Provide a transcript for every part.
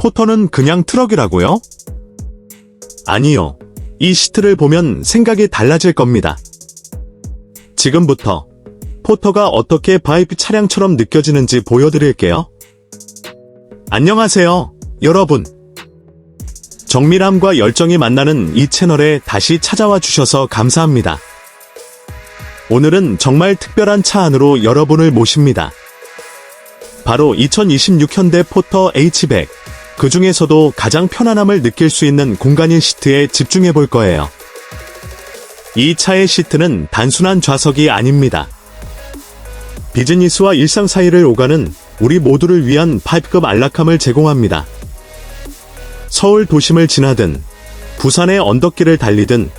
포터는 그냥 트럭이라고요? 아니요. 이 시트를 보면 생각이 달라질 겁니다. 지금부터 포터가 어떻게 바이프 차량처럼 느껴지는지 보여드릴게요. 안녕하세요, 여러분. 정밀함과 열정이 만나는 이 채널에 다시 찾아와 주셔서 감사합니다. 오늘은 정말 특별한 차 안으로 여러분을 모십니다. 바로 2026 현대 포터 H100. 그 중에서도 가장 편안함을 느낄 수 있는 공간인 시트에 집중해 볼 거예요. 이 차의 시트는 단순한 좌석이 아닙니다. 비즈니스와 일상 사이를 오가는 우리 모두를 위한 파이프급 안락함을 제공합니다. 서울 도심을 지나든 부산의 언덕길을 달리든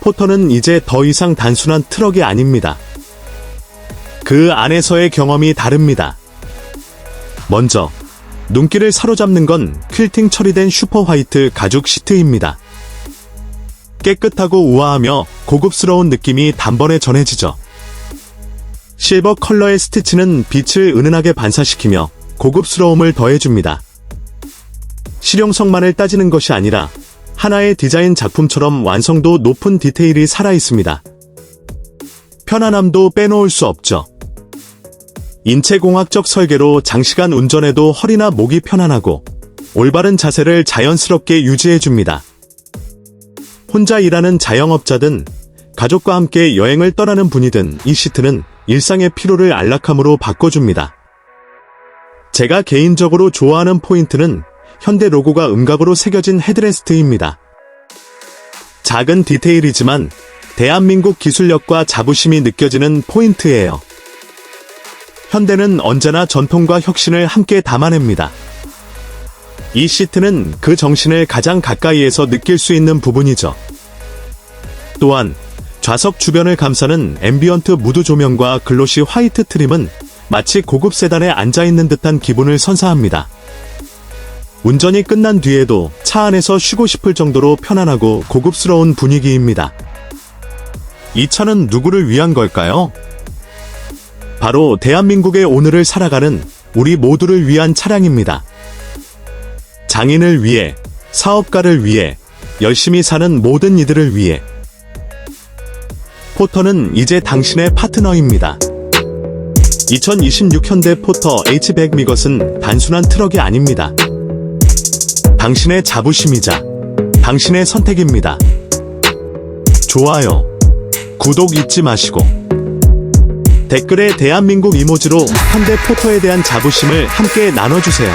포터는 이제 더 이상 단순한 트럭이 아닙니다. 그 안에서의 경험이 다릅니다. 먼저 눈길을 사로잡는 건 퀼팅 처리된 슈퍼 화이트 가죽 시트입니다. 깨끗하고 우아하며 고급스러운 느낌이 단번에 전해지죠. 실버 컬러의 스티치는 빛을 은은하게 반사시키며 고급스러움을 더해줍니다. 실용성만을 따지는 것이 아니라 하나의 디자인 작품처럼 완성도 높은 디테일이 살아있습니다. 편안함도 빼놓을 수 없죠. 인체공학적 설계로 장시간 운전해도 허리나 목이 편안하고 올바른 자세를 자연스럽게 유지해줍니다. 혼자 일하는 자영업자든 가족과 함께 여행을 떠나는 분이든 이 시트는 일상의 피로를 안락함으로 바꿔줍니다. 제가 개인적으로 좋아하는 포인트는 현대 로고가 음각으로 새겨진 헤드레스트입니다. 작은 디테일이지만 대한민국 기술력과 자부심이 느껴지는 포인트예요. 현대는 언제나 전통과 혁신을 함께 담아냅니다. 이 시트는 그 정신을 가장 가까이에서 느낄 수 있는 부분이죠. 또한 좌석 주변을 감싸는 앰비언트 무드 조명과 글로시 화이트 트림은 마치 고급 세단에 앉아있는 듯한 기분을 선사합니다. 운전이 끝난 뒤에도 차 안에서 쉬고 싶을 정도로 편안하고 고급스러운 분위기입니다. 이 차는 누구를 위한 걸까요? 바로 대한민국의 오늘을 살아가는 우리 모두를 위한 차량입니다. 장인을 위해, 사업가를 위해, 열심히 사는 모든 이들을 위해. 포터는 이제 당신의 파트너입니다. 2026 현대 포터 H100 미것은 단순한 트럭이 아닙니다. 당신의 자부심이자 당신의 선택입니다. 좋아요, 구독 잊지 마시고 댓글에 대한민국 이모지로 현대 포터에 대한 자부심을 함께 나눠주세요.